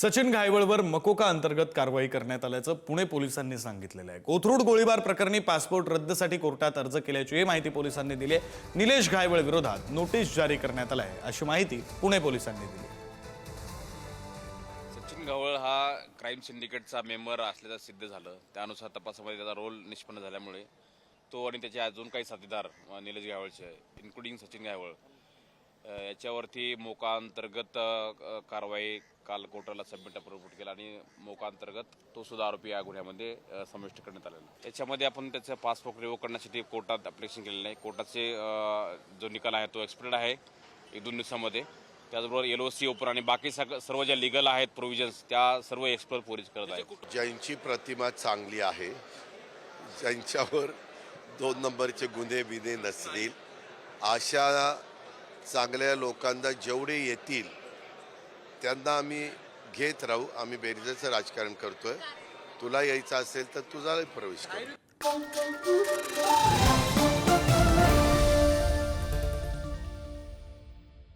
सचिन घायवळवर मकोका अंतर्गत कारवाई करण्यात आल्याचं पुणे पोलिसांनी सांगितलेलं आहे. कोथरूड गोळीबार प्रकरणी पासपोर्ट रद्दसाठी कोर्टात अर्ज केल्याची माहिती पोलिसांनी दिली आहे. निलेश घायवळ विरोधात नोटीस जारी करण्यात आला आहे अशी माहिती पुणे पोलिसांनी दिली सचिन घावळ हा क्राईम सिंडिकेटचा मेंबर असल्याचं सिद्ध झालं. त्यानुसार तपासामध्ये त्याचा रोल निष्पन्न झाल्यामुळे तो आणि त्याचे अजून काही साथीदार निलेश गायवळचे इन्क्लुडिंग सचिन गायवळ याच्यावरती मोकांतर्गत कारवाई काल कोर्टाला सबमिट रिपोर्ट केला आणि मोकाअंतर्गत तो सुद्धा आरोपी या गुन्ह्यामध्ये समाविष्ट करण्यात आलेला याच्यामध्ये आपण त्याचं पासपोर्ट रिव्ह करण्यासाठी कोर्टात अप्लिकेशन केलेलं नाही कोर्टाचे जो निकाल आहे तो एक्सपिरियड आहे एक दोन दिवसामध्ये. त्याचबरोबर एल ओ सी ओपन आणि बाकी सर्व ज्या लिगल आहेत प्रोव्हिजन्स त्या सर्व एक्सप्लोर पोलीस करत आहेत. ज्यांची प्रतिमा चांगली आहे ज्यांच्यावर दोन नंबरचे गुन्हे बिन्हे नसतील अशा चांगल्या लोकांना जेवढे येतील त्यांना आम्ही घेत राहू. आम्ही बेरीजाचं राजकारण करतोय. तुला यायचं असेल तर तुझा प्रवेश कर.